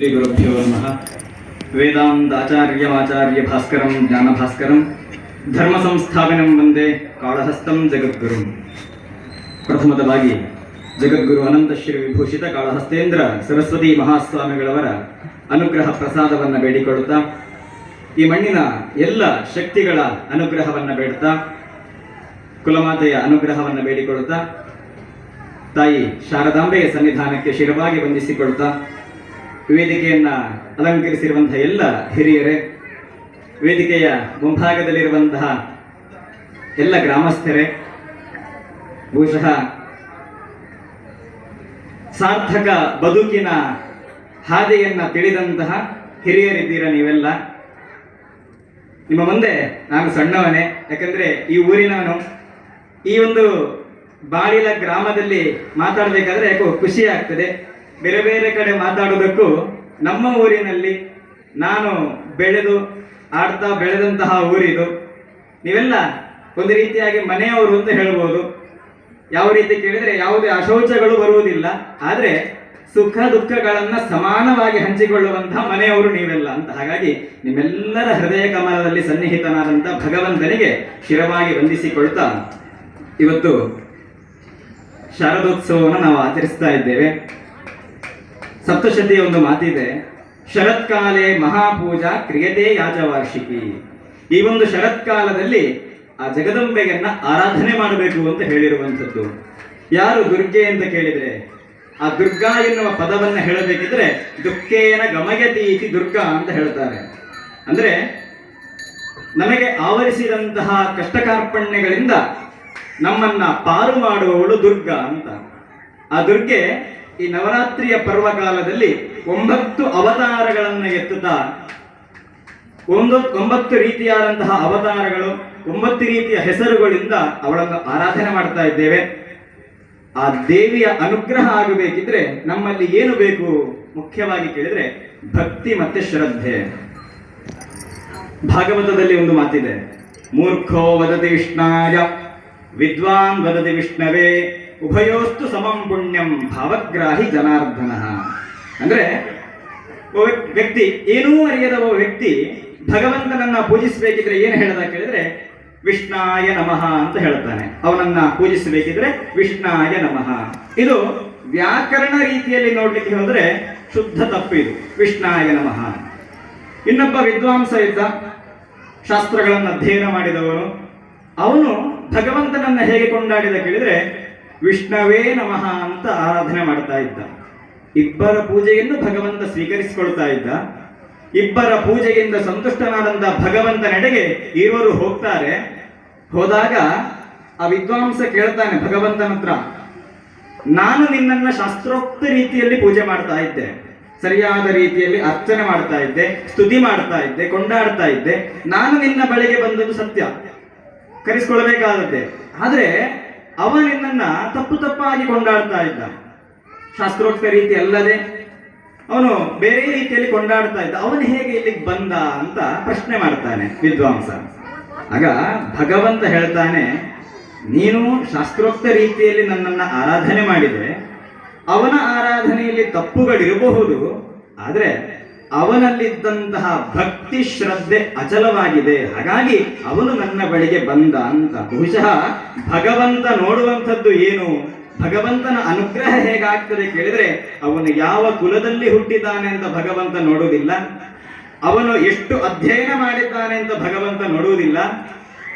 ಶ್ರೀ ಗುರುಭ್ಯೋ ನಮಃ. ವೇದಾಂತಾಚಾರ್ಯಮಾಚಾರ್ಯ ಭಾಸ್ಕರಂ, ಜ್ಞಾನ ಭಾಸ್ಕರಂ, ಧರ್ಮ ಸಂಸ್ಥಾಪನೆ ಒಂದೇ ಕಾಳಹಸ್ತಂ ಜಗದ್ಗುರು. ಪ್ರಥಮತವಾಗಿ ಜಗದ್ಗುರು ಅನಂತ ಶ್ರೀ ವಿಭೂಷಿತ ಕಾಳಹಸ್ತೇಂದ್ರ ಸರಸ್ವತಿ ಮಹಾಸ್ವಾಮಿಗಳವರ ಅನುಗ್ರಹ ಪ್ರಸಾದವನ್ನು ಬೇಡಿಕೊಳ್ಳುತ್ತಾ, ಈ ಮಣ್ಣಿನ ಎಲ್ಲ ಶಕ್ತಿಗಳ ಅನುಗ್ರಹವನ್ನು ಬೇಡುತ್ತಾ, ಕುಲಮಾತೆಯ ಅನುಗ್ರಹವನ್ನು ಬೇಡಿಕೊಳ್ಳುತ್ತಾ, ತಾಯಿ ಶಾರದಾಂಬೆಯ ಸನ್ನಿಧಾನಕ್ಕೆ ಶಿರವಾಗಿ ವಂದಿಸಿಕೊಳ್ತಾ ವೇದಿಕೆಯನ್ನ ಅಲಂಕರಿಸಿರುವಂತಹ ಎಲ್ಲ ಹಿರಿಯರೇ, ವೇದಿಕೆಯ ಮುಂಭಾಗದಲ್ಲಿರುವಂತಹ ಎಲ್ಲ ಗ್ರಾಮಸ್ಥರೇ, ಬಹುಶಃ ಸಾರ್ಥಕ ಬದುಕಿನ ಹಾದಿಯನ್ನ ತಿಳಿದಂತಹ ಹಿರಿಯರಿದ್ದೀರ ನೀವೆಲ್ಲ? ನಿಮ್ಮ ಮುಂದೆ ನಾನು ಸಣ್ಣವನೇ, ಯಾಕಂದ್ರೆ ಈ ಊರಿನವನು ಈ ಒಂದು ಬಾಳಿಲ ಗ್ರಾಮದಲ್ಲಿ ಮಾತಾಡಬೇಕಾದ್ರೆ ಯಾಕೋ ಖುಷಿ ಆಗ್ತದೆ. ಬೇರೆ ಬೇರೆ ಕಡೆ ಮಾತಾಡೋದಕ್ಕೂ ನಮ್ಮ ಊರಿನಲ್ಲಿ ನಾನು ಬೆಳೆದು ಆಡ್ತಾ ಬೆಳೆದಂತಹ ಊರಿದು. ನೀವೆಲ್ಲ ಒಂದು ರೀತಿಯಾಗಿ ಮನೆಯವರು ಅಂತ ಹೇಳ್ಬೋದು. ಯಾವ ರೀತಿ ಕೇಳಿದರೆ ಯಾವುದೇ ಅಶೌಚಗಳು ಬರುವುದಿಲ್ಲ. ಆದರೆ ಸುಖ ದುಃಖಗಳನ್ನ ಸಮಾನವಾಗಿ ಹಂಚಿಕೊಳ್ಳುವಂತಹ ಮನೆಯವರು ನೀವೆಲ್ಲ ಅಂತ. ಹಾಗಾಗಿ ನಿಮ್ಮೆಲ್ಲರ ಹೃದಯ ಕಮಲದಲ್ಲಿ ಸನ್ನಿಹಿತನಾದಂಥ ಭಗವಂತನಿಗೆ ಶಿರವಾಗಿ ವಂದಿಸಿಕೊಳ್ತಾ ಇವತ್ತು ಶಾರದೋತ್ಸವವನ್ನು ನಾವು ಆಚರಿಸ್ತಾ ಇದ್ದೇವೆ. ಸಪ್ತಶತಿಯ ಒಂದು ಮಾತಿದೆ, ಶರತ್ಕಾಲೆ ಮಹಾಪೂಜಾ ಕ್ರಿಯತೆ ಯಾಜವಾರ್ಷಿಕಿ ಈ ಒಂದು ಶರತ್ಕಾಲದಲ್ಲಿ ಆ ಜಗದಂಬೆಯನ್ನ ಆರಾಧನೆ ಮಾಡಬೇಕು ಅಂತ ಹೇಳಿರುವಂಥದ್ದು. ಯಾರು ದುರ್ಗೆ ಅಂತ ಕೇಳಿದರೆ, ಆ ದುರ್ಗಾ ಎನ್ನುವ ಪದವನ್ನ ಹೇಳಬೇಕಿದ್ರೆ ದುಃಖೇನ ಗಮಯತಿ ಇತಿ ದುರ್ಗಾ ಅಂತ ಹೇಳ್ತಾರೆ. ಅಂದ್ರೆ, ನಮಗೆ ಆವರಿಸಿದಂತಹ ಕಷ್ಟ ಕಾರ್ಪಣ್ಯಗಳಿಂದ ನಮ್ಮನ್ನ ಪಾರು ಮಾಡುವವಳು ದುರ್ಗಾ ಅಂತ. ಆ ದುರ್ಗೆ ಈ ನವರಾತ್ರಿಯ ಪರ್ವಕಾಲದಲ್ಲಿ ಒಂಬತ್ತು ಅವತಾರಗಳನ್ನು ಎತ್ತುತ್ತಾ ಒಂದು, ಒಂಬತ್ತು ರೀತಿಯಾದಂತಹ ಅವತಾರಗಳು, ಒಂಬತ್ತು ರೀತಿಯ ಹೆಸರುಗಳಿಂದ ಅವಳನ್ನು ಆರಾಧನೆ ಮಾಡ್ತಾ ಇದ್ದೇವೆ. ಆ ದೇವಿಯ ಅನುಗ್ರಹ ಆಗಬೇಕಿದ್ರೆ ನಮ್ಮಲ್ಲಿ ಏನು ಬೇಕು? ಮುಖ್ಯವಾಗಿ ಕೇಳಿದ್ರೆ ಭಕ್ತಿ ಮತ್ತೆ ಶ್ರದ್ಧೆ. ಭಾಗವತದಲ್ಲಿ ಒಂದು ಮಾತಿದೆ. ಮೂರ್ಖೋ ವದತಿ ವಿಷ್ಣಾಯ, ವಿದ್ವಾನ್ ವದತಿ ವಿಷ್ಣವೇ. ಉಭಯೋಸ್ತು ಸಮಂ ಪುಣ್ಯಂ ಭಾವಗ್ರಾಹಿ ಜನಾರ್ದನ. ಅಂದ್ರೆ ವ್ಯಕ್ತಿ ಏನೂ ಅರಿಯದ ಒಬ್ಬ ವ್ಯಕ್ತಿ ಭಗವಂತನನ್ನ ಪೂಜಿಸಬೇಕಿದ್ರೆ ಏನು ಹೇಳದ ಕೇಳಿದ್ರೆ ವಿಷ್ಣಾಯ ನಮಃ ಅಂತ ಹೇಳ್ತಾನೆ. ಅವನನ್ನ ಪೂಜಿಸಬೇಕಿದ್ರೆ ವಿಷ್ಣಾಯ ನಮಃ. ಇದು ವ್ಯಾಕರಣ ರೀತಿಯಲ್ಲಿ ನೋಡ್ಲಿಕ್ಕೆ ಹೋದ್ರೆ ಶುದ್ಧ ತಪ್ಪು ಇದು. ವಿಷ್ಣಾಯ ನಮಃ. ಇನ್ನೊಬ್ಬ ವಿದ್ವಾಂಸ ಇದ್ದ, ಶಾಸ್ತ್ರಗಳನ್ನು ಅಧ್ಯಯನ ಮಾಡಿದವನು. ಅವನು ಭಗವಂತನನ್ನ ಹೇಗೆ ಕೊಂಡಾಡಿದ ಕೇಳಿದ್ರೆ ವಿಷ್ಣವೇ ನಮಃ ಅಂತ ಆರಾಧನೆ ಮಾಡ್ತಾ ಇದ್ದ. ಇಬ್ಬರ ಪೂಜೆಯನ್ನು ಭಗವಂತ ಸ್ವೀಕರಿಸಿಕೊಳ್ತಾ ಇದ್ದ. ಇಬ್ಬರ ಪೂಜೆಯಿಂದ ಸಂತುಷ್ಟನಾದಂಥ ಭಗವಂತನೆಡೆಗೆ ಇರುವರು ಹೋಗ್ತಾರೆ. ಹೋದಾಗ ಆ ವಿದ್ವಾಂಸ ಕೇಳ್ತಾನೆ ಭಗವಂತನ ಹತ್ರ, ನಾನು ನಿನ್ನನ್ನ ಶಾಸ್ತ್ರೋಕ್ತ ರೀತಿಯಲ್ಲಿ ಪೂಜೆ ಮಾಡ್ತಾ ಇದ್ದೆ. ಸರಿಯಾದ ರೀತಿಯಲ್ಲಿ ಅರ್ಚನೆ ಮಾಡ್ತಾ ಇದ್ದೆ, ಸ್ತುತಿ ಮಾಡ್ತಾ ಇದ್ದೆ, ಕೊಂಡಾಡ್ತಾ ಇದ್ದೆ. ನಾನು ನಿನ್ನ ಬಳಿಗೆ ಬಂದದ್ದು ಸತ್ಯ. ಕರೆಸ್ಕೊಳ್ಬೇಕಾದದ್ದೇ. ಆದ್ರೆ ಅವ ನಿನ್ನನ್ನ ತಪ್ಪು ತಪ್ಪಾಗಿ ಕೊಂಡಾಡ್ತಾ ಇದ್ದ. ಶಾಸ್ತ್ರೋಕ್ತ ರೀತಿ ಅಲ್ಲದೆ ಅವನು ಬೇರೆ ರೀತಿಯಲ್ಲಿ ಕೊಂಡಾಡ್ತಾ ಇದ್ದ. ಅವನು ಹೇಗೆ ಇಲ್ಲಿಗೆ ಬಂದ ಅಂತ ಪ್ರಶ್ನೆ ಮಾಡ್ತಾನೆ ವಿದ್ವಾಂಸ. ಆಗ ಭಗವಂತ ಹೇಳ್ತಾನೆ, ನೀನು ಶಾಸ್ತ್ರೋಕ್ತ ರೀತಿಯಲ್ಲಿ ನನ್ನನ್ನು ಆರಾಧನೆ ಮಾಡಿದರೆ ಅವನ ಆರಾಧನೆಯಲ್ಲಿ ತಪ್ಪುಗಳಿರಬಹುದು, ಆದ್ರೆ ಅವನಲ್ಲಿದ್ದಂತಹ ಭಕ್ತಿ ಶ್ರದ್ಧೆ ಅಚಲವಾಗಿದೆ. ಹಾಗಾಗಿ ಅವನು ನನ್ನ ಬಳಿಗೆ ಬಂದ ಅಂತ. ಬಹುಶಃ ಭಗವಂತ ನೋಡುವಂಥದ್ದು ಏನು? ಭಗವಂತನ ಅನುಗ್ರಹ ಹೇಗಾಗ್ತದೆ ಕೇಳಿದ್ರೆ, ಅವನು ಯಾವ ಕುಲದಲ್ಲಿ ಹುಟ್ಟಿದ್ದಾನೆ ಅಂತ ಭಗವಂತ ನೋಡುವುದಿಲ್ಲ. ಅವನು ಎಷ್ಟು ಅಧ್ಯಯನ ಮಾಡಿದ್ದಾನೆ ಅಂತ ಭಗವಂತ ನೋಡುವುದಿಲ್ಲ.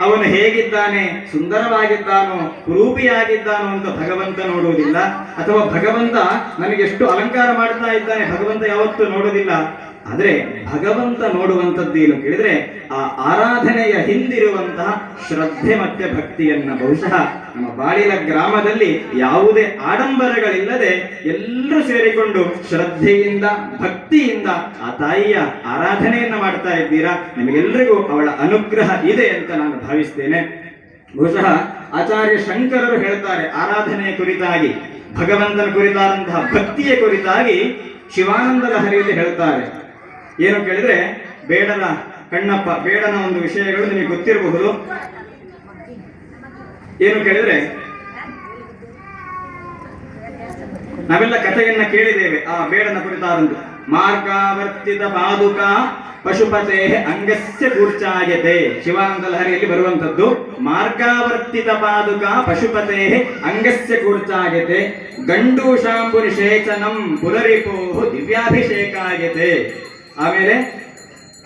ಅವನು ಹೇಗಿದ್ದಾನೆ, ಸುಂದರವಾಗಿದ್ದಾನೋ ಕುರೂಪಿಯಾಗಿದ್ದಾನೋ ಅಂತ ಭಗವಂತ ನೋಡುವುದಿಲ್ಲ. ಅಥವಾ ಭಗವಂತ ನನಗೆ ಎಷ್ಟು ಅಲಂಕಾರ ಮಾಡ್ತಾ ಇದ್ದಾನೆ, ಭಗವಂತ ಯಾವತ್ತೂ ನೋಡುವುದಿಲ್ಲ. ಆದ್ರೆ ಭಗವಂತ ನೋಡುವಂಥದ್ದು ಏನು ಕೇಳಿದ್ರೆ ಆ ಆರಾಧನೆಯ ಹಿಂದಿರುವಂತಹ ಶ್ರದ್ಧೆ ಮತ್ತೆ ಭಕ್ತಿಯನ್ನ ಬಹುಶಃ ನಮ್ಮ ಬಾಳಿಲ ಗ್ರಾಮದಲ್ಲಿ ಯಾವುದೇ ಆಡಂಬರಗಳಿಲ್ಲದೆ ಎಲ್ಲರೂ ಸೇರಿಕೊಂಡು ಶ್ರದ್ಧೆಯಿಂದ, ಭಕ್ತಿಯಿಂದ ಆ ತಾಯಿಯ ಆರಾಧನೆಯನ್ನ ಮಾಡ್ತಾ ಇದ್ದೀರಾ? ನಿಮಗೆಲ್ಲರಿಗೂ ಅವಳ ಅನುಗ್ರಹ ಇದೆ ಅಂತ ನಾನು ಭಾವಿಸ್ತೇನೆ. ಬಹುಶಃ ಆಚಾರ್ಯ ಶಂಕರರು ಹೇಳ್ತಾರೆ ಆರಾಧನೆಯ ಕುರಿತಾಗಿ, ಭಗವಂತನ ಕುರಿತಾದಂತಹ ಭಕ್ತಿಯ ಕುರಿತಾಗಿ ಶಿವಾನಂದ ಲಹರಿಯಲ್ಲಿ ಹೇಳ್ತಾರೆ. ಏನು ಕೇಳಿದ್ರೆ ಬೇಡನ ಕಣ್ಣಪ್ಪ, ಬೇಡನ ಒಂದು ವಿಷಯಗಳು ನಿಮಗೆ ಗೊತ್ತಿರಬಹುದು. ಏನು ಕೇಳಿದ್ರೆ? ನಾವೆಲ್ಲ ಕಥೆಯನ್ನ ಕೇಳಿದ್ದೇವೆ, ಆ ಬೇಡನ ಕುರಿತಾದಂದು. ಮಾರ್ಗಾವರ್ತಿತ ಪಾದುಕ ಪಶುಪತೆ ಅಂಗಸ್ಯ ಕೂರ್ಚಾಯತೆ ಶಿವಾನಂದ ಲಹರಿಯಲ್ಲಿ ಬರುವಂತದ್ದು ಮಾರ್ಗಾವರ್ತಿತ ಪಾದುಕ ಪಶುಪತೆ ಅಂಗಸ್ಯ ಕೂರ್ಚಾಯತೆ ಗಂಡು ಶಾಂಬುರಿ ಶೇಚನಂ ಪುಲರಿಪೋ ದಿವ್ಯಾಭಿಷೇಕಾಯತೆ. ಆಮೇಲೆ,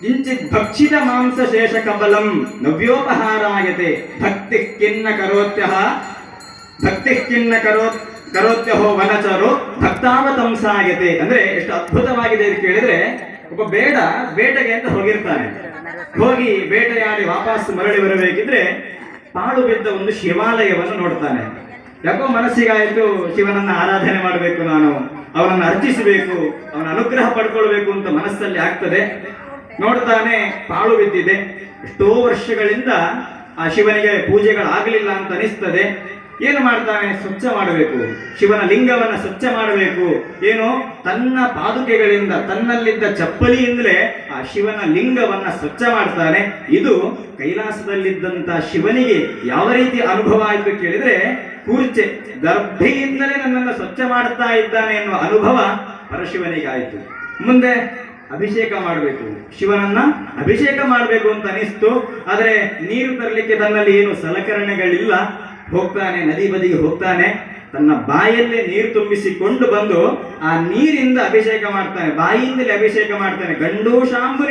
ಕಿಂಚಿತ್ ಭಕ್ಷಿತ ಮಾಂಸ ಶೇಷ ಕಬಲಂ ನವ್ಯೋಪಹಾರಾಯತೆ ಭಕ್ತಿ ಕಿನ್ನ ಕರೋತ್ಯಃ ಭಕ್ತಿ ಕಿನ್ನ ಕರೋ, ಕರೋತ್ಯಹೋ ವನಚರೋ ಭಕ್ತಾವತಂಸಾಯತೆ ಅಂದ್ರೆ ಎಷ್ಟು ಅದ್ಭುತವಾಗಿದೆ ಅಂತ ಕೇಳಿದ್ರೆ, ಒಬ್ಬ ಬೇಡ, ಬೇಟೆಗೆ ಅಂತ ಹೋಗಿರ್ತಾನೆ. ಹೋಗಿ ಬೇಟೆಯಾಡಿ ವಾಪಸ್ ಮರಳಿ ಬರಬೇಕಿದ್ರೆ ಪಾಳು ಬಿದ್ದ ಒಂದು ಶಿವಾಲಯವನ್ನು ನೋಡ್ತಾನೆ. ಯಾಕೋ ಮನಸ್ಸಿಗಾಯಿತು ಶಿವನನ್ನ ಆರಾಧನೆ ಮಾಡಬೇಕು ನಾನು. ಅವನನ್ನು ಅರ್ಚಿಸಬೇಕು, ಅವನ ಅನುಗ್ರಹ ಪಡ್ಕೊಳ್ಬೇಕು ಅಂತ ಮನಸ್ಸಲ್ಲಿ ಆಗ್ತದೆ. ನೋಡ್ತಾನೆ ಪಾಳು ಬಿದ್ದಿದೆ. ಎಷ್ಟೋ ವರ್ಷಗಳಿಂದ ಆ ಶಿವನಿಗೆ ಪೂಜೆಗಳಾಗಲಿಲ್ಲ ಅಂತ ಅನಿಸ್ತದೆ. ಏನು ಮಾಡ್ತಾನೆ? ಸ್ವಚ್ಛ ಮಾಡಬೇಕು. ಶಿವನ ಲಿಂಗವನ್ನ ಸ್ವಚ್ಛ ಮಾಡಬೇಕು. ಏನು? ತನ್ನ ಪಾದುಕೆಗಳಿಂದ, ತನ್ನಲ್ಲಿದ್ದ ಚಪ್ಪಲಿಯಿಂದಲೇ ಆ ಶಿವನ ಲಿಂಗವನ್ನ ಸ್ವಚ್ಛ ಮಾಡ್ತಾನೆ. ಇದು ಕೈಲಾಸದಲ್ಲಿದ್ದಂತ ಶಿವನಿಗೆ ಯಾವ ರೀತಿ ಅನುಭವ ಆಯ್ತು ಕೇಳಿದ್ರೆ ಕೂರ್ಚೆ ಗರ್ಭೆಯಿಂದಲೇ ನನ್ನನ್ನು ಸ್ವಚ್ಛ ಮಾಡ್ತಾ ಇದ್ದಾನೆ ಎನ್ನುವ ಅನುಭವ ಪರಶಿವನಿಗಾಯಿತು. ಮುಂದೆ ಅಭಿಷೇಕ ಮಾಡಬೇಕು. ಶಿವನನ್ನ ಅಭಿಷೇಕ ಮಾಡಬೇಕು ಅಂತ ಅನಿಸ್ತು. ಆದರೆ ನೀರು ತರಲಿಕ್ಕೆ ತನ್ನಲ್ಲಿ ಏನು ಸಲಕರಣೆಗಳಿಲ್ಲ. ಹೋಗ್ತಾನೆ, ನದಿ ಬದಿಗೆ ಹೋಗ್ತಾನೆ. ತನ್ನ ಬಾಯಲ್ಲೇ ನೀರು ತುಂಬಿಸಿಕೊಂಡು ಬಂದು ಆ ನೀರಿಂದ ಅಭಿಷೇಕ ಮಾಡ್ತಾನೆ. ಬಾಯಿಯಿಂದಲೇ ಅಭಿಷೇಕ ಮಾಡ್ತಾನೆ. ಗಂಡು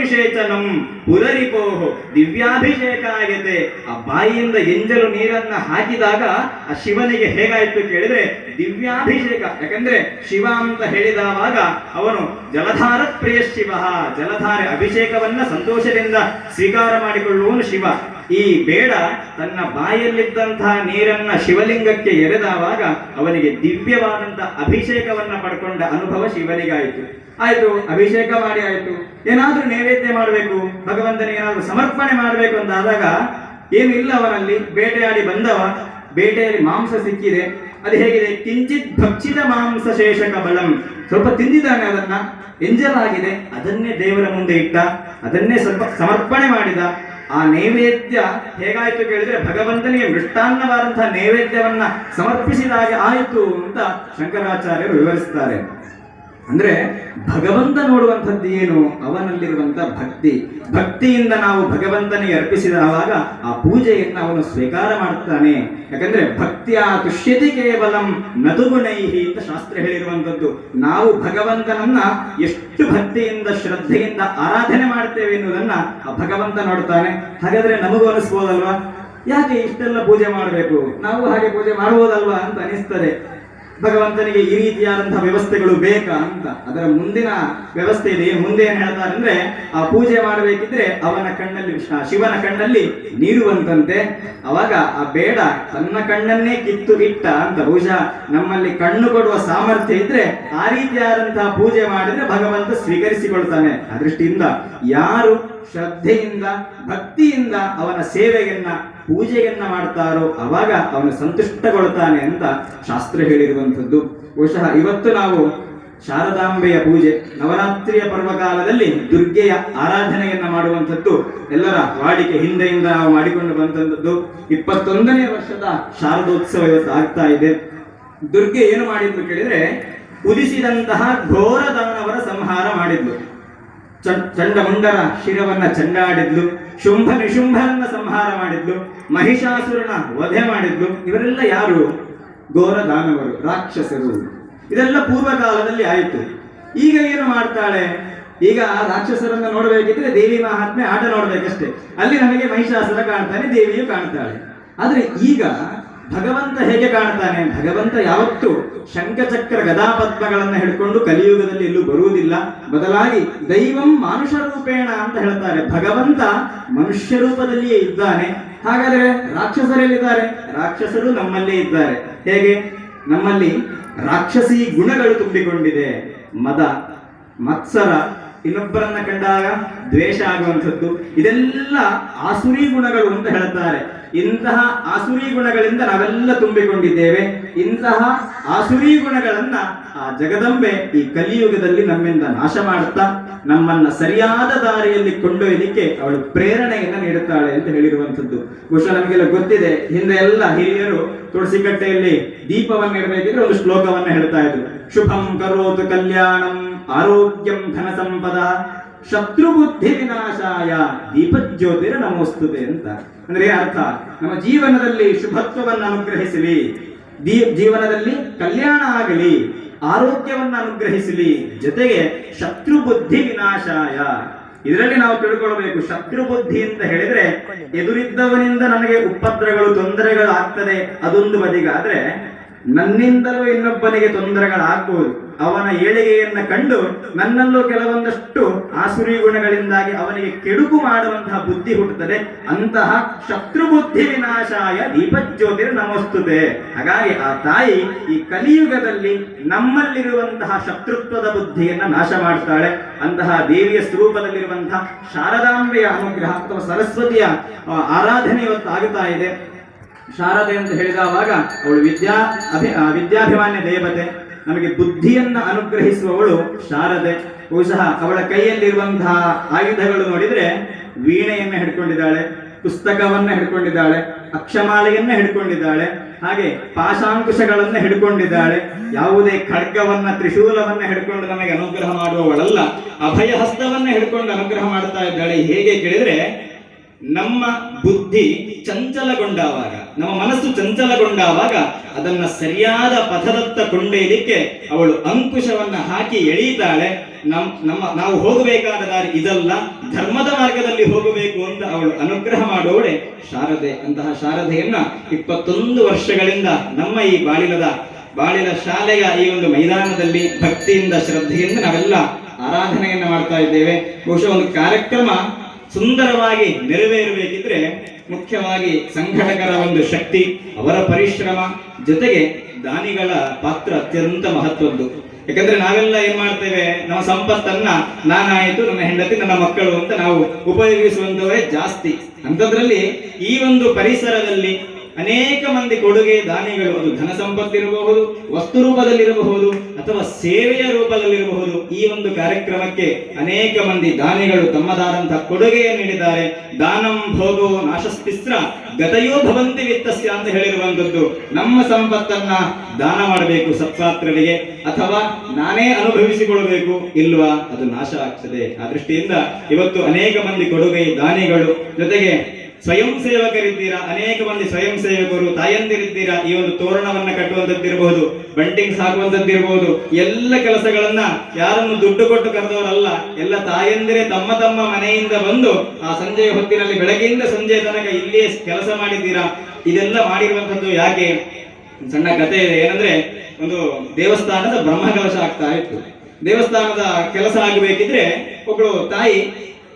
ಶೇಚನಂ ಪುರರಿಪೋಹು. ದಿವ್ಯಾಭಿಷೇಕ ಆಗಿದೆ ಆ ಬಾಯಿಯಿಂದ ಎಂಜಲು ನೀರನ್ನ ಹಾಕಿದಾಗ ಆ ಶಿವನಿಗೆ ಹೇಗಾಯ್ತು ಕೇಳಿದ್ರೆ ದಿವ್ಯಾಭಿಷೇಕ. ಯಾಕಂದ್ರೆ ಶಿವ ಅಂತ ಹೇಳಿದವಾಗ ಅವನು ಜಲಧಾರ ಪ್ರಿಯ ಶಿವ ಜಲಧಾರೆ ಅಭಿಷೇಕವನ್ನ ಸಂತೋಷದಿಂದ ಸ್ವೀಕಾರ ಮಾಡಿಕೊಳ್ಳುವನು ಶಿವ. ಈ ಬೇಡ ತನ್ನ ಬಾಯಲ್ಲಿದ್ದಂತಹ ನೀರನ್ನ ಶಿವಲಿಂಗಕ್ಕೆ ಎರೆದಾವಾಗ ಅವನಿಗೆ ದಿವ್ಯವಾದಂತಹ ಅಭಿಷೇಕವನ್ನ ಪಡ್ಕೊಂಡ ಅನುಭವ ಶಿವನಿಗಾಯಿತು. ಆಯ್ತು, ಅಭಿಷೇಕ ಮಾಡಿ ಆಯ್ತು. ಏನಾದ್ರೂ ನೈವೇದ್ಯ ಮಾಡಬೇಕು ಭಗವಂತನಿಗೆ ಏನಾದ್ರೂ ಸಮರ್ಪಣೆ ಮಾಡಬೇಕು ಅಂತ ಆದಾಗ ಏನು ಇಲ್ಲ ಅವನಲ್ಲಿ ಬೇಟೆಯಾಡಿ ಬಂದವ, ಬೇಟೆಯಲ್ಲಿ ಮಾಂಸ ಸಿಕ್ಕಿದೆ. ಅದು ಹೇಗಿದೆ? ಕಿಂಚಿತ್ ಭಕ್ಷಿತ ಮಾಂಸ ಶೇಷಕ ಬಲಂ. ಸ್ವಲ್ಪ ತಿಂದಿದ್ದಾನೆ ಅದನ್ನ ಎಂಜಲಾಗಿದೆ ಅದನ್ನೇ ದೇವರ ಮುಂದೆ ಇಟ್ಟ, ಅದನ್ನೇ ಸ್ವಲ್ಪ ಸಮರ್ಪಣೆ ಮಾಡಿದ. ಆ ನೈವೇದ್ಯ ಹೇಗಾಯಿತು ಕೇಳಿದ್ರೆ ಭಗವಂತನಿಗೆ ಮೃಷ್ಟಾನ್ನವಾದಂತಹ ನೈವೇದ್ಯವನ್ನ ಸಮರ್ಪಿಸಿದಾಗೆ ಆಯಿತು ಅಂತ ಶಂಕರಾಚಾರ್ಯರು ವಿವರಿಸ್ತಾರೆ ಅಂದ್ರೆ ಭಗವಂತ ನೋಡುವಂಥದ್ದು ಏನು? ಅವನಲ್ಲಿರುವಂತ ಭಕ್ತಿ. ಭಕ್ತಿಯಿಂದ ನಾವು ಭಗವಂತನಿಗೆ ಅರ್ಪಿಸಿದಾಗ ಆ ಪೂಜೆಯನ್ನು ಅವನು ಸ್ವೀಕಾರ ಮಾಡ್ತಾನೆ ಯಾಕಂದ್ರೆ ಭಕ್ತಿಯ ತುಷ್ಯತಿ ಕೇವಲಂ ನದುಗುಣೈಹಿ ಅಂತ ಶಾಸ್ತ್ರ ಹೇಳಿರುವಂಥದ್ದು. ನಾವು ಭಗವಂತನನ್ನ ಎಷ್ಟು ಭಕ್ತಿಯಿಂದ, ಶ್ರದ್ಧೆಯಿಂದ ಆರಾಧನೆ ಮಾಡ್ತೇವೆ ಎನ್ನುವುದನ್ನ ಆ ಭಗವಂತ ನೋಡ್ತಾನೆ ಹಾಗಾದ್ರೆ ನಮಗೂ ಅನಿಸ್ಬೋದಲ್ವಾ? ಯಾಕೆ ಇಷ್ಟೆಲ್ಲ ಪೂಜೆ ಮಾಡಬೇಕು? ನಾವು ಹಾಗೆ ಪೂಜೆ ಮಾಡ್ಬೋದಲ್ವಾ ಅಂತ ಅನಿಸ್ತದೆ. ಭಗವಂತನಿಗೆ ಈ ರೀತಿಯಾದಂತಹ ವ್ಯವಸ್ಥೆಗಳು ಬೇಕಾ ಅಂತ. ಅದರ ಮುಂದಿನ ವ್ಯವಸ್ಥೆ ಇದೆ ಮುಂದೆ ಏನ್ ಹೇಳ್ತಾರೆ ಅಂದ್ರೆ ಆ ಪೂಜೆ ಮಾಡಬೇಕಿದ್ರೆ ಅವನ ಕಣ್ಣಲ್ಲಿ ಶಿವನ ಕಣ್ಣಲ್ಲಿ ನೀರು ಬಂತಂತೆ. ಅವಾಗ ಆ ಬೇಡ, ತನ್ನ ಕಣ್ಣನ್ನೇ ಕಿತ್ತು ಇಟ್ಟ ಅಂತ. ಬಹುಶಃ ನಮ್ಮಲ್ಲಿ ಕಣ್ಣು ಕೊಡುವ ಸಾಮರ್ಥ್ಯ ಇದ್ರೆ ಆ ರೀತಿಯಾದಂತಹ ಪೂಜೆ ಮಾಡಿದ್ರೆ ಭಗವಂತ ಸ್ವೀಕರಿಸಿಕೊಳ್ತಾನೆ. ಆ ದೃಷ್ಟಿಯಿಂದ ಯಾರು ಶ್ರದ್ಧೆಯಿಂದ, ಭಕ್ತಿಯಿಂದ ಅವನ ಸೇವೆಯನ್ನ, ಪೂಜೆಯನ್ನ ಮಾಡ್ತಾರೋ ಅವಾಗ ಅವನು ಸಂತುಷ್ಟಗೊಳ್ತಾನೆ ಅಂತ ಶಾಸ್ತ್ರ ಹೇಳಿರುವಂಥದ್ದು. ಬಹುಶಃ ಇವತ್ತು ನಾವು ಶಾರದಾಂಬೆಯ ಪೂಜೆ, ನವರಾತ್ರಿಯ ಪರ್ವಕಾಲದಲ್ಲಿ ದುರ್ಗೆಯ ಆರಾಧನೆಯನ್ನ ಮಾಡುವಂಥದ್ದು ಎಲ್ಲರ ವಾಡಿಕೆ ಹಿಂದೆಯಿಂದ ನಾವು ಮಾಡಿಕೊಂಡು ಬಂದಂಥದ್ದು. ಇಪ್ಪತ್ತೊಂದನೇ ವರ್ಷದ ಶಾರದೋತ್ಸವ ಇವತ್ತು ಆಗ್ತಾ ಇದೆ. ದುರ್ಗೆ ಏನು ಮಾಡಿದ್ರು ಕೇಳಿದ್ರೆ ಉದಿಸಿದಂತಹ ಘೋರ ದಾನವರ ಸಂಹಾರ ಮಾಡಿದ್ಲು. ಚಂಡಮುಂಡರ ಶಿರವನ್ನ ಚಂಡಾಡಿದ್ಲು, ಶುಂಭ ನಿಶುಂಭರನ್ನ ಸಂಹಾರ ಮಾಡಿದ್ಲು, ಮಹಿಷಾಸುರನ ವಧೆ ಮಾಡಿದ್ಲು. ಇವರೆಲ್ಲ ಯಾರು? ಘೋರ ದಾನವರು ರಾಕ್ಷಸರು. ಇದೆಲ್ಲ ಪೂರ್ವಕಾಲದಲ್ಲಿ ಆಯಿತು. ಈಗ ಏನು ಮಾಡ್ತಾಳೆ? ಈಗ ಆ ರಾಕ್ಷಸರನ್ನ ನೋಡಬೇಕಿದ್ರೆ ದೇವಿ ಮಹಾತ್ಮೆ ಆಟ ನೋಡ್ಬೇಕಷ್ಟೇ. ಅಲ್ಲಿ ನಮಗೆ ಮಹಿಷಾಸುರ ಕಾಣ್ತಾನೆ, ದೇವಿಯು ಕಾಣ್ತಾಳೆ. ಆದ್ರೆ ಈಗ ಭಗವಂತ ಹೇಗೆ ಕಾಣ್ತಾನೆ? ಭಗವಂತ ಯಾವತ್ತು ಶಂಖಚಕ್ರ ಗದಾಪದ್ಮಗಳನ್ನ ಹಿಡ್ಕೊಂಡು ಕಲಿಯುಗದಲ್ಲಿ ಎಲ್ಲೂ ಬರುವುದಿಲ್ಲ. ಬದಲಾಗಿ ದೈವಂ ಮಾನುಷ ರೂಪೇಣ ಅಂತ ಹೇಳ್ತಾರೆ. ಭಗವಂತ ಮನುಷ್ಯ ರೂಪದಲ್ಲಿಯೇ ಇದ್ದಾನೆ. ಹಾಗಾದರೆ ರಾಕ್ಷಸರಲ್ಲಿದ್ದಾರೆ? ರಾಕ್ಷಸರು ನಮ್ಮಲ್ಲೇ ಇದ್ದಾರೆ. ಹೇಗೆ? ನಮ್ಮಲ್ಲಿ ರಾಕ್ಷಸಿ ಗುಣಗಳು ತುಂಬಿಕೊಂಡಿದೆ. ಮದ, ಮತ್ಸರ, ಇನ್ನೊಬ್ಬರನ್ನ ಕಂಡಾಗ ದ್ವೇಷ ಆಗುವಂಥದ್ದು, ಇದೆಲ್ಲ ಆಸುರಿ ಗುಣಗಳು ಅಂತ ಹೇಳ್ತಾರೆ. ಇಂತಹ ಆಸುರಿ ಗುಣಗಳಿಂದ ನಾವೆಲ್ಲ ತುಂಬಿಕೊಂಡಿದ್ದೇವೆ. ಇಂತಹ ಆಸುರಿ ಗುಣಗಳನ್ನ ಆ ಜಗದಂಬೆ ಈ ಕಲಿಯುಗದಲ್ಲಿ ನಮ್ಮಿಂದ ನಾಶ ಮಾಡುತ್ತಾ ನಮ್ಮನ್ನ ಸರಿಯಾದ ದಾರಿಯಲ್ಲಿ ಕೊಂಡೊಯ್ಯಲಿಕ್ಕೆ ಅವಳು ಪ್ರೇರಣೆಯನ್ನ ನೀಡುತ್ತಾಳೆ ಅಂತ ಹೇಳಿರುವಂಥದ್ದು. ಬಹುಶಃ ನಮಗೆಲ್ಲ ಗೊತ್ತಿದೆ, ಹಿಂದೆ ಎಲ್ಲ ಹಿರಿಯರು ತುಳಸಿಕಟ್ಟೆಯಲ್ಲಿ ದೀಪವನ್ನು ಇಡಬೇಕಿದ್ರೆ ಒಂದು ಶ್ಲೋಕವನ್ನ ಹೇಳ್ತಾ ಇದ್ರು. ಶುಭಂ ಕರೋತು ಕಲ್ಯಾಣಂ ಆರೋಗ್ಯಂ ಧನ ಸಂಪದ. ಶತ್ರು ಬುದ್ಧಿ ವಿನಾಶಾಯ ದೀಪಜ್ಯೋತಿರ ನಮೋಸ್ತುತೆ ಅಂತ. ಅಂದ್ರೆ ಅರ್ಥ? ನಮ್ಮ ಜೀವನದಲ್ಲಿ ಶುಭತ್ವವನ್ನು ಅನುಗ್ರಹಿಸಲಿ. ಜೀವನದಲ್ಲಿ ಕಲ್ಯಾಣ ಆಗಲಿ. ಆರೋಗ್ಯವನ್ನ ಅನುಗ್ರಹಿಸಲಿ. ಜೊತೆಗೆ ಶತ್ರು ಬುದ್ಧಿ ವಿನಾಶಾಯ ಇದರಲ್ಲಿ ನಾವು ತಿಳ್ಕೊಳ್ಬೇಕು. ಶತ್ರು ಬುದ್ಧಿ ಅಂತ ಹೇಳಿದ್ರೆ ಎದುರಿದ್ದವನಿಂದ ನನಗೆ ಉಪದ್ರಗಳು ತೊಂದರೆಗಳು ಆಗ್ತದೆ ಅದೊಂದು ಬದಿಗಾದ್ರೆ ನನ್ನಿಂದಲೂ ಇನ್ನೊಬ್ಬನಿಗೆ ತೊಂದರೆಗಳಾಗ್ಬೋದು. ಅವನ ಏಳಿಗೆಯನ್ನ ಕಂಡು ನನ್ನಲ್ಲೂ ಕೆಲವೊಂದಷ್ಟು ಆಸುರಿ ಗುಣಗಳಿಂದಾಗಿ ಅವನಿಗೆ ಕೆಡುಕು ಮಾಡುವಂತಹ ಬುದ್ಧಿ ಹುಟ್ಟುತ್ತದೆ. ಅಂತಹ ಶತ್ರು ಬುದ್ಧಿ ವಿನಾಶಾಯ ದೀಪಜ್ಯೋತಿರ್ ನಮಸ್ತುತೆ. ಹಾಗಾಗಿ ಆ ತಾಯಿ ಈ ಕಲಿಯುಗದಲ್ಲಿ ನಮ್ಮಲ್ಲಿರುವಂತಹ ಶತ್ರುತ್ವದ ಬುದ್ಧಿಯನ್ನ ನಾಶ ಮಾಡ್ತಾಳೆ. ಅಂತಹ ದೇವಿಯ ಸ್ವರೂಪದಲ್ಲಿರುವಂತಹ ಶಾರದಾಂಬೆಯ ಅನುಗ್ರಹ ಅಥವಾ ಸರಸ್ವತಿಯ ಆರಾಧನೆ ಇವತ್ತು ಇದೆ. ಶಾರದೆ ಅಂತ ಹೇಳಿದವಾಗ ಅವಳು ವಿದ್ಯಾ ಅಭಿ ವಿದ್ಯಾಭಿಮಾನ್ಯ ದೇವತೆ. ನಮಗೆ ಬುದ್ಧಿಯನ್ನು ಅನುಗ್ರಹಿಸುವವಳು ಶಾರದೆ. ಬಹುಶಃ ಅವಳ ಕೈಯಲ್ಲಿರುವಂತಹ ಆಯುಧಗಳು ನೋಡಿದ್ರೆ ವೀಣೆಯನ್ನ ಹಿಡ್ಕೊಂಡಿದ್ದಾಳೆ, ಪುಸ್ತಕವನ್ನ ಹಿಡ್ಕೊಂಡಿದ್ದಾಳೆ, ಅಕ್ಷಮಾಲೆಯನ್ನ ಹಿಡ್ಕೊಂಡಿದ್ದಾಳೆ, ಹಾಗೆ ಪಾಶಾಂಕುಶಗಳನ್ನು ಹಿಡ್ಕೊಂಡಿದ್ದಾಳೆ. ಯಾವುದೇ ಖಡ್ಗವನ್ನ, ತ್ರಿಶೂಲವನ್ನ ಹಿಡ್ಕೊಂಡು ನಮಗೆ ಅನುಗ್ರಹ ಮಾಡುವವಳಲ್ಲ. ಅಭಯ ಹಸ್ತವನ್ನ ಹಿಡ್ಕೊಂಡು ಅನುಗ್ರಹ ಮಾಡ್ತಾ ಇದ್ದಾಳೆ. ಹೇಗೆ ಕೇಳಿದ್ರೆ ನಮ್ಮ ಬುದ್ಧಿ ಚಂಚಲಗೊಂಡಾವಾಗ ನಮ್ಮ ಮನಸ್ಸು ಚಂಚಲಗೊಂಡಾವಾಗ ಅದನ್ನ ಸರಿಯಾದ ಪಥದತ್ತ ಕೊಂಡೊಯ್ಯಲಿಕ್ಕೆ ಅವಳು ಅಂಕುಶವನ್ನ ಹಾಕಿ ಎಳೀತಾಳೆ ನಮ್, ನಮ್ಮ, ನಾವು ಹೋಗಬೇಕಾದ ದಾರಿ ಇದಲ್ಲ. ಧರ್ಮದ ಮಾರ್ಗದಲ್ಲಿ ಹೋಗಬೇಕು ಅಂತ ಅವಳು ಅನುಗ್ರಹ ಮಾಡೋಳೆ. ಶಾರದೆ, ಅಂತಹ ಶಾರದೆಯನ್ನ ಇಪ್ಪತ್ತೊಂದು ವರ್ಷಗಳಿಂದ ನಮ್ಮ ಈ ಬಾಳಿಲದ ಬಾಳಿನ ಶಾಲೆಯ ಈ ಒಂದು ಮೈದಾನದಲ್ಲಿ ಭಕ್ತಿಯಿಂದ ಶ್ರದ್ಧೆಯಿಂದ ನಾವೆಲ್ಲ ಆರಾಧನೆಯನ್ನು ಮಾಡ್ತಾ ಇದ್ದೇವೆ. ಬಹುಶಃ ಒಂದು ಕಾರ್ಯಕ್ರಮ ಸುಂದರವಾಗಿ ನೆರವೇರಬೇಕಿದ್ರೆ ಮುಖ್ಯವಾಗಿ ಸಂಘಟಕರ ಒಂದು ಶಕ್ತಿ, ಅವರ ಪರಿಶ್ರಮ, ಜೊತೆಗೆ ದಾನಿಗಳ ಪಾತ್ರ ಅತ್ಯಂತ ಮಹತ್ವದ್ದು. ಯಾಕಂದ್ರೆ ನಾವೆಲ್ಲ ಏನ್ ಮಾಡ್ತೇವೆ, ನಮ್ಮ ಸಂಪತ್ತನ್ನ ನಾನಾಯಿತು ನನ್ನ ಹೆಂಡತಿ ನನ್ನ ಮಕ್ಕಳು ಅಂತ ನಾವು ಉಪಯೋಗಿಸುವಂತವರೇ ಜಾಸ್ತಿ. ಅಂತದ್ರಲ್ಲಿ ಈ ಒಂದು ಪರಿಸರದಲ್ಲಿ ಅನೇಕ ಮಂದಿ ಕೊಡುಗೆ ದಾನಿಗಳು ಅದು ಧನ ಸಂಪತ್ತಿರಬಹುದು, ವಸ್ತು ರೂಪದಲ್ಲಿರಬಹುದು ಅಥವಾ ಸೇವೆಯ ರೂಪದಲ್ಲಿರಬಹುದು. ಈ ಒಂದು ಕಾರ್ಯಕ್ರಮಕ್ಕೆ ಅನೇಕ ಮಂದಿ ದಾನಿಗಳು ತಮ್ಮದಾದಂತಹ ಕೊಡುಗೆಯನ್ನು ನೀಡಿದ್ದಾರೆ. ದಾನಂ ಭೋಗೋ ನಾಶಸ್ತಿಸ್ರ ಗತಯೋ ಭವಂತಿ ವಿತ್ತಸ್ಯ ಅಂತ ಹೇಳಿರುವಂತದ್ದು ನಮ್ಮ ಸಂಪತ್ತನ್ನ ದಾನ ಮಾಡಬೇಕು ಸತ್ಪಾತ್ರರಿಗೆ ಅಥವಾ ನಾನೇ ಅನುಭವಿಸಿಕೊಳ್ಳಬೇಕು ಇಲ್ವಾ? ಅದು ನಾಶ ಆಗ್ತದೆ. ಆ ದೃಷ್ಟಿಯಿಂದ ಇವತ್ತು ಅನೇಕ ಮಂದಿ ಕೊಡುಗೆ ದಾನಿಗಳು ಜೊತೆಗೆ ಸ್ವಯಂ ಸೇವಕರಿದ್ದೀರಾ ಅನೇಕ ಮಂದಿ ಸ್ವಯಂ ಸೇವಕರು ತಾಯಂದಿರಿದ್ದೀರಾ? ಈ ಒಂದು ತೋರಣವನ್ನ ಕಟ್ಟುವಂತದ್ದಿರಬಹುದು ಬಂಟಿಂಗ್ಸ್ ಹಾಕುವಂತದ್ದಿರಬಹುದು ಎಲ್ಲ ಕೆಲಸಗಳನ್ನ ಯಾರನ್ನು ದುಡ್ಡು ಕೊಟ್ಟು ಕರೆದವರಲ್ಲ, ಎಲ್ಲ ತಾಯಂದಿರೇ ತಮ್ಮ ತಮ್ಮ ಮನೆಯಿಂದ ಬಂದು ಆ ಸಂಜೆಯ ಹೊತ್ತಿನಲ್ಲಿ ಬೆಳಗ್ಗೆಯಿಂದ ಸಂಜೆ ತನಕ ಇಲ್ಲಿಯೇ ಕೆಲಸ ಮಾಡಿದ್ದೀರಾ? ಇದೆಲ್ಲ ಮಾಡಿರುವಂತದ್ದು ಯಾಕೆ? ಸಣ್ಣ ಕಥೆ ಇದೆ. ಏನಂದ್ರೆ, ಒಂದು ದೇವಸ್ಥಾನದ ಬ್ರಹ್ಮಕಲಶ ಆಗ್ತಾ ಇತ್ತು. ದೇವಸ್ಥಾನದ ಕೆಲಸ ಆಗಬೇಕಿದ್ರೆ ಒಬ್ಬಳು ತಾಯಿ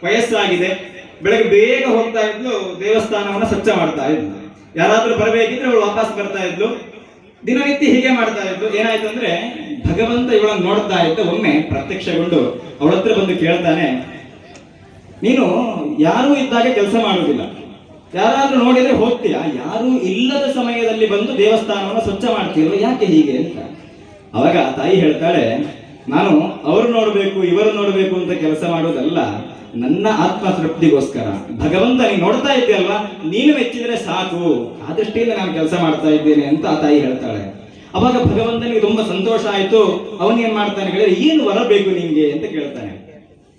ವಯಸ್ಸಾಗಿದೆ. ಬೆಳಗ್ಗೆ ಬೇಗ ಹೋಗ್ತಾ ಇದ್ಲು, ದೇವಸ್ಥಾನವನ್ನ ಸ್ವಚ್ಛ ಮಾಡ್ತಾ ಇದ್ಲು. ಯಾರಾದ್ರೂ ಬರಬೇಕಿದ್ರೆ ಅವಳು ವಾಪಸ್ ಬರ್ತಾ ಇದ್ಲು. ದಿನನಿತ್ಯ ಹೀಗೆ ಮಾಡ್ತಾ ಇದ್ಲು. ಏನಾಯ್ತು ಅಂದ್ರೆ, ಭಗವಂತ ಇವಳನ್ನ ನೋಡ್ತಾ ಇದ್ದ ಒಮ್ಮೆ ಪ್ರತ್ಯಕ್ಷಗೊಂಡು ಅವಳ ಬಂದು ಕೇಳ್ತಾನೆ, ನೀನು ಯಾರೂ ಇದ್ದಾಗ ಕೆಲಸ ಮಾಡುವುದಿಲ್ಲ. ಯಾರಾದ್ರೂ ನೋಡಿದ್ರೆ ಹೋಗ್ತೀಯ? ಯಾರೂ ಇಲ್ಲದ ಸಮಯದಲ್ಲಿ ಬಂದು ದೇವಸ್ಥಾನವನ್ನು ಸ್ವಚ್ಛ ಮಾಡ್ತೀರೋ ಯಾಕೆ ಹೀಗೆ ಅಂತ. ಅವಾಗ ತಾಯಿ ಹೇಳ್ತಾಳೆ, ನಾನು ಅವರು ನೋಡಬೇಕು, ಇವರು ನೋಡಬೇಕು ಅಂತ ಕೆಲಸ ಮಾಡೋದಲ್ಲ ನನ್ನ ಆತ್ಮ ತೃಪ್ತಿಗೋಸ್ಕರ. ಭಗವಂತ ನೀನು ನೋಡ್ತಾ ಇದ್ದೀಯಲ್ವಾ ನೀನು ಮೆಚ್ಚಿದ್ರೆ ಸಾಕು. ಆ ದೃಷ್ಟಿಯಿಂದ ನಾನು ಕೆಲಸ ಮಾಡ್ತಾ ಇದ್ದೇನೆ ಅಂತ ಆ ತಾಯಿ ಹೇಳ್ತಾಳೆ. ಅವಾಗ ಭಗವಂತನಿಗೆ ತುಂಬಾ ಸಂತೋಷ ಆಯ್ತು. ಅವನೇನ್ ಮಾಡ್ತಾನೆ ಹೇಳಿದ್ರೆ, ಏನು ವರ ಬೇಕು ನಿಂಗೆ? ಅಂತ ಕೇಳ್ತಾನೆ.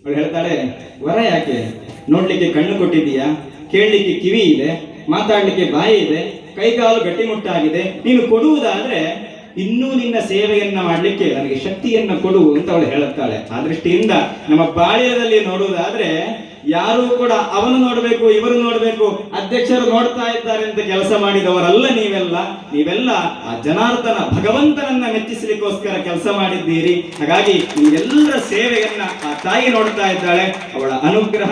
ಅವಳು ಹೇಳ್ತಾಳೆ, ವರ ಯಾಕೆ? ನೋಡ್ಲಿಕ್ಕೆ ಕಣ್ಣು ಕೊಟ್ಟಿದೀಯಾ ಕೇಳಲಿಕ್ಕೆ ಕಿವಿ ಇದೆ, ಮಾತಾಡ್ಲಿಕ್ಕೆ ಬಾಯಿ ಇದೆ, ಕೈಕಾಲು ಗಟ್ಟಿಮುಟ್ಟಾಗಿದೆ. ನೀನು ಕೊಡುವುದಾದ್ರೆ ಇನ್ನೂ ನಿನ್ನ ಸೇವೆಯನ್ನ ಮಾಡಲಿಕ್ಕೆ ನನಗೆ ಶಕ್ತಿಯನ್ನ ಕೊಡು ಅಂತ ಅವಳು ಹೇಳುತ್ತಾಳೆ. ಆ ದೃಷ್ಟಿಯಿಂದ ನಮ್ಮ ಬಾಳ್ಯದಲ್ಲಿ ನೋಡುವುದಾದ್ರೆ, ಯಾರು ಕೂಡ ಅವನು ನೋಡಬೇಕು, ಇವರು ನೋಡಬೇಕು, ಅಧ್ಯಕ್ಷರು ನೋಡ್ತಾ ಇದ್ದಾರೆ ಅಂತ ಕೆಲಸ ಮಾಡಿದವರಲ್ಲ ನೀವೆಲ್ಲ. ನೀವೆಲ್ಲ ಆ ಜನಾರ್ದನ, ಭಗವಂತನನ್ನ ಮೆಚ್ಚಿಸಲಿಕ್ಕೋಸ್ಕರ ಕೆಲಸ ಮಾಡಿದ್ದೀರಿ. ಹಾಗಾಗಿ ನೀವೆಲ್ಲರ ಸೇವೆಯನ್ನ ಆ ತಾಯಿ ನೋಡ್ತಾ ಇದ್ದಾಳೆ. ಅವಳ ಅನುಗ್ರಹ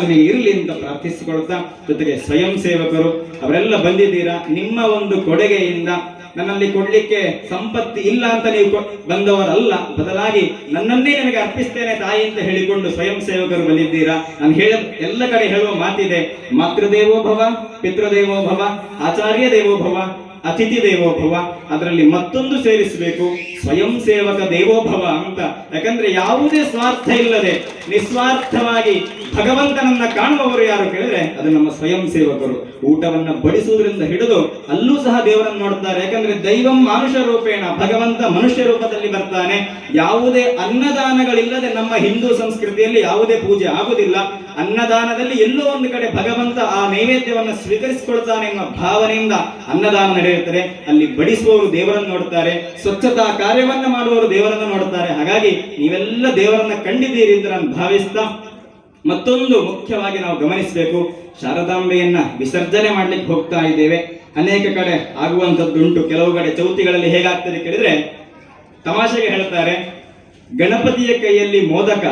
ನಿಮಗೆ ಇರಲಿ ಅಂತ ಪ್ರಾರ್ಥಿಸಿಕೊಳ್ತಾ ಜೊತೆಗೆ ಸ್ವಯಂ ಸೇವಕರು, ಅವರೆಲ್ಲ ಬಂದಿದ್ದೀರಾ? ನಿಮ್ಮ ಒಂದು ಕೊಡುಗೆಯಿಂದ ನನ್ನಲ್ಲಿ ಕೊಡ್ಲಿಕ್ಕೆ ಸಂಪತ್ತಿ ಇಲ್ಲ ಅಂತ ನೀವು ಬಂದವರಲ್ಲ, ಬದಲಾಗಿ ನನ್ನನ್ನೇ ನಿಮಗೆ ಅರ್ಪಿಸ್ತೇನೆ ತಾಯಿ ಅಂತ ಹೇಳಿಕೊಂಡು ಸ್ವಯಂ ಸೇವಕರು ಬಂದಿದ್ದೀರಾ? ನಾನು ಹೇಳ ಎಲ್ಲ ಕಡೆ ಹೇಳುವ ಮಾತಿದೆ. ಮಾತೃದೇವೋಭವ ಭವ, ಪಿತೃದೇವೋ ಭವ, ಆಚಾರ್ಯ ದೇವೋಭವ ಅತಿಥಿ ದೇವೋಭವ ಅದರಲ್ಲಿ ಮತ್ತೊಂದು ಸೇರಿಸಬೇಕು. ಸ್ವಯಂ ಸೇವಕ ದೇವೋಭವ ಅಂತ. ಯಾಕಂದ್ರೆ ಯಾವುದೇ ಸ್ವಾರ್ಥ ಇಲ್ಲದೆ, ನಿಸ್ವಾರ್ಥವಾಗಿ ಭಗವಂತನನ್ನ ಕಾಣುವವರು ಯಾರು ಕೇಳಿದ್ರೆ, ಅದು ನಮ್ಮ ಸ್ವಯಂ ಸೇವಕರು ಊಟವನ್ನ ಬಡಿಸುವುದರಿಂದ ಹಿಡಿದು ಅಲ್ಲೂ ಸಹ ದೇವರನ್ನು ನೋಡ್ತಾರೆ ಯಾಕಂದ್ರೆ ದೈವಂ ಮಾನುಷ ರೂಪೇಣ, ಭಗವಂತ ಮನುಷ್ಯ ರೂಪದಲ್ಲಿ ಬರ್ತಾನೆ. ಯಾವುದೇ ಅನ್ನದಾನಗಳಿಲ್ಲದೆ ನಮ್ಮ ಹಿಂದೂ ಸಂಸ್ಕೃತಿಯಲ್ಲಿ ಯಾವುದೇ ಪೂಜೆ ಆಗುದಿಲ್ಲ ಅನ್ನದಾನದಲ್ಲಿ ಎಲ್ಲೋ ಒಂದು ಕಡೆ ಭಗವಂತ ಆ ನೈವೇದ್ಯವನ್ನು ಸ್ವೀಕರಿಸಿಕೊಳ್ತಾನೆ ಎನ್ನುವ ಭಾವನೆಯಿಂದ ಅನ್ನದಾನ ನಡೆಯುತ್ತದೆ. ಅಲ್ಲಿ ಬಡಿಸುವವರು ದೇವರನ್ನು ನೋಡ್ತಾರೆ ಸ್ವಚ್ಛತಾ ಕಾರ್ಯವನ್ನ ಮಾಡುವವರು ದೇವರನ್ನು ನೋಡುತ್ತಾರೆ. ಹಾಗಾಗಿ ನೀವೆಲ್ಲ ದೇವರನ್ನ ಕಂಡಿದ್ದೀರಿ ಅಂತ ನಾನು ಭಾವಿಸ್ತಾ ಮತ್ತೊಂದು ಮುಖ್ಯವಾಗಿ ನಾವು ಗಮನಿಸಬೇಕು. ಶಾರದಾಂಬೆಯನ್ನ ವಿಸರ್ಜನೆ ಮಾಡ್ಲಿಕ್ಕೆ ಹೋಗ್ತಾ ಇದ್ದೇವೆ. ಅನೇಕ ಕಡೆ ಆಗುವಂಥದ್ದುಂಟು. ಕೆಲವು ಕಡೆ ಚೌತಿಗಳಲ್ಲಿ ಹೇಗಾಗ್ತದೆ ಕೇಳಿದ್ರೆ ತಮಾಷೆಗೆ ಹೇಳ್ತಾರೆ, ಗಣಪತಿಯ ಕೈಯಲ್ಲಿ ಮೋದಕ,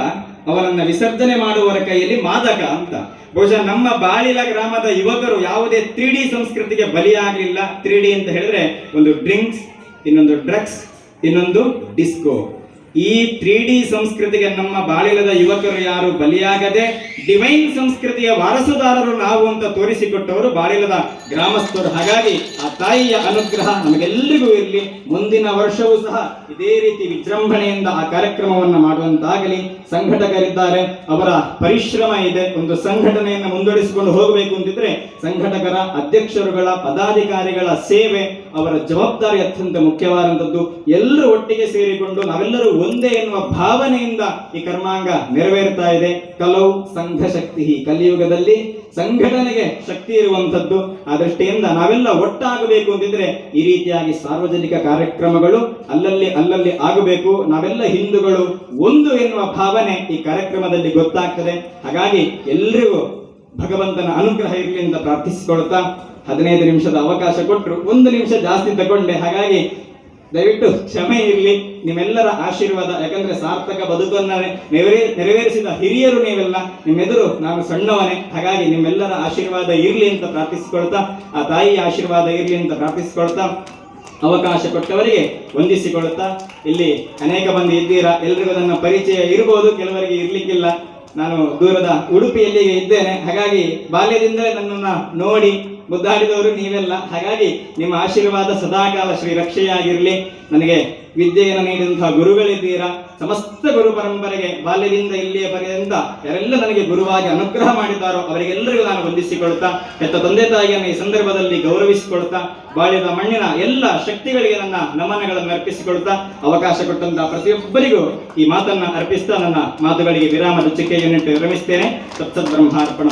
ಅವರನ್ನ ವಿಸರ್ಜನೆ ಮಾಡುವವರ ಕೈಯಲ್ಲಿ ಮಾದಕ ಅಂತ. ಬಹುಶಃ ನಮ್ಮ ಬಾಳಿಲ ಗ್ರಾಮದ ಯುವಕರು ಯಾವುದೇ ತ್ರೀ ಡಿ ಸಂಸ್ಕೃತಿಗೆ ಬಲಿಯಾಗಲಿಲ್ಲ. ತ್ರೀ ಡಿ ಅಂತ ಹೇಳಿದ್ರೆ ಒಂದು ಡ್ರಿಂಕ್ಸ್, ಇನ್ನೊಂದು ಡ್ರಗ್ಸ್ ಇನ್ನೊಂದು ಡಿಸ್ಕೋ. ಈ ತ್ರೀ ಡಿ ಸಂಸ್ಕೃತಿಗೆ ನಮ್ಮ ಬಾಳಿಲದ ಯುವಕರು ಯಾರು ಬಲಿಯಾಗದೆ ಡಿವೈನ್ ಸಂಸ್ಕೃತಿಯ ವಾರಸುದಾರರು ನಾವು ಅಂತ ತೋರಿಸಿಕೊಟ್ಟವರು ಬಾಳಿಲದ ಗ್ರಾಮಸ್ಥರು. ಹಾಗಾಗಿ ಆ ತಾಯಿಯ ಅನುಗ್ರಹ ನಮಗೆಲ್ಲರಿಗೂ ಇರಲಿ. ಮುಂದಿನ ವರ್ಷವೂ ಸಹ ಇದೇ ರೀತಿ ವಿಜೃಂಭಣೆಯಿಂದ ಆ ಕಾರ್ಯಕ್ರಮವನ್ನು ಮಾಡುವಂತಾಗಲಿ. ಸಂಘಟಕರಿದ್ದಾರೆ. ಅವರ ಪರಿಶ್ರಮ ಇದೆ. ಒಂದು ಸಂಘಟನೆಯನ್ನು ಮುಂದುವರಿಸಿಕೊಂಡು ಹೋಗಬೇಕು ಅಂತಿದ್ರೆ ಸಂಘಟಕರ ಅಧ್ಯಕ್ಷರುಗಳ, ಪದಾಧಿಕಾರಿಗಳ ಸೇವೆ ಅವರ ಜವಾಬ್ದಾರಿ ಅತ್ಯಂತ ಮುಖ್ಯವಾದಂಥದ್ದು. ಎಲ್ಲರೂ ಒಟ್ಟಿಗೆ ಸೇರಿಕೊಂಡು ನಾವೆಲ್ಲರೂ ಒಂದೇ ಎನ್ನುವ ಭಾವನೆಯಿಂದ ಈ ಕರ್ಮಾಂಗ ನೆರವೇರ್ತಾ ಇದೆ. ಕಲೌ ಸಂಘ ಶಕ್ತಿ. ಕಲಿಯುಗದಲ್ಲಿ ಸಂಘಟನೆಗೆ ಶಕ್ತಿ ಇರುವಂಥದ್ದು. ಆ ದೃಷ್ಟಿಯಿಂದ ನಾವೆಲ್ಲ ಒಟ್ಟಾಗಬೇಕು ಅಂತಿದ್ರೆ ಈ ರೀತಿಯಾಗಿ ಸಾರ್ವಜನಿಕ ಕಾರ್ಯಕ್ರಮಗಳು ಅಲ್ಲಲ್ಲಿ ಅಲ್ಲಲ್ಲಿ ಆಗಬೇಕು. ನಾವೆಲ್ಲ ಹಿಂದೂಗಳು ಒಂದು ಎನ್ನುವ ಭಾವನೆ ಈ ಕಾರ್ಯಕ್ರಮದಲ್ಲಿ ಗೊತ್ತಾಗ್ತದೆ. ಹಾಗಾಗಿ ಎಲ್ರಿಗೂ ಭಗವಂತನ ಅನುಗ್ರಹ ಇರಲಿ ಅಂತ ಪ್ರಾರ್ಥಿಸಿಕೊಳ್ತಾ ಹದಿನೈದು ನಿಮಿಷದ ಅವಕಾಶ ಕೊಟ್ಟರು. ಒಂದು ನಿಮಿಷ ಜಾಸ್ತಿ ತಗೊಂಡೆ. ಹಾಗಾಗಿ ದಯವಿಟ್ಟು ಕ್ಷಮೆ ಇರಲಿ. ನಿಮ್ಮೆಲ್ಲರ ಆಶೀರ್ವಾದ, ಯಾಕಂದ್ರೆ ಸಾರ್ಥಕ ಬದುಕನ್ನ ನೆರವೇ ನೆರವೇರಿಸಿದ ಹಿರಿಯರು ನೀವೆಲ್ಲ, ನಿಮ್ಮೆದುರು ನಾನು ಸಣ್ಣವನೇ. ಹಾಗಾಗಿ ನಿಮ್ಮೆಲ್ಲರ ಆಶೀರ್ವಾದ ಇರಲಿ ಅಂತ ಪ್ರಾರ್ಥಿಸಿಕೊಳ್ತಾ ಆ ತಾಯಿಯ ಆಶೀರ್ವಾದ ಇರಲಿ ಅಂತ ಪ್ರಾರ್ಥಿಸಿಕೊಳ್ತಾ ಅವಕಾಶ ಕೊಟ್ಟವರಿಗೆ ವಂದಿಸಿಕೊಳ್ತಾ ಇಲ್ಲಿ ಅನೇಕ ಮಂದಿ ಇದ್ದೀರಾ? ಎಲ್ರಿಗೂ ನನ್ನ ಪರಿಚಯ ಇರ್ಬೋದು. ಕೆಲವರಿಗೆ ಇರ್ಲಿಕ್ಕಿಲ್ಲ. ನಾನು ದೂರದ ಉಡುಪಿಯಲ್ಲಿ ಇದ್ದೇನೆ. ಹಾಗಾಗಿ ಬಾಲ್ಯದಿಂದಲೇ ನನ್ನನ್ನ ನೋಡಿ ಮುದ್ದಾಡಿದವರು ನೀವೆಲ್ಲ. ಹಾಗಾಗಿ ನಿಮ್ಮ ಆಶೀರ್ವಾದ ಸದಾಕಾಲ ಶ್ರೀ ರಕ್ಷೆಯಾಗಿರಲಿ ನನಗೆ ವಿದ್ಯೆಯನ್ನು ನೀಡಿದಂತಹ ಗುರುಗಳಿದ್ದೀರಾ? ಸಮಸ್ತ ಗುರು ಪರಂಪರೆಗೆ, ಬಾಲ್ಯದಿಂದ ಇಲ್ಲಿಯ ಪರ್ಯಂತ ಯಾರೆಲ್ಲ ನನಗೆ ಗುರುವಾಗಿ ಅನುಗ್ರಹ ಮಾಡಿದ್ದಾರೋ ಅವರಿಗೆಲ್ಲರಿಗೂ ನಾನು ವಂದಿಸಿಕೊಳ್ತಾ, ಹೆತ್ತ ತಂದೆ ತಾಯಿಯನ್ನು ಈ ಸಂದರ್ಭದಲ್ಲಿ ಗೌರವಿಸಿಕೊಳ್ತಾ ಬಾಲ್ಯದ ಮಣ್ಣಿನ ಎಲ್ಲ ಶಕ್ತಿಗಳಿಗೆ ನನ್ನ ನಮನಗಳನ್ನು ಅರ್ಪಿಸಿಕೊಳ್ತಾ, ಅವಕಾಶ ಕೊಟ್ಟಂತಹ ಪ್ರತಿಯೊಬ್ಬರಿಗೂ ಈ ಮಾತನ್ನ ಅರ್ಪಿಸ್ತಾ ನನ್ನ ಮಾತುಗಳಿಗೆ ವಿರಾಮದ ಚಿಕ್ಕ ಯೂನಿಟ್ ವಿರಮಿಸ್ತೇನೆ. ಸತ್ಸದ್ ಬ್ರಹ್ಮಾರ್ಪಣ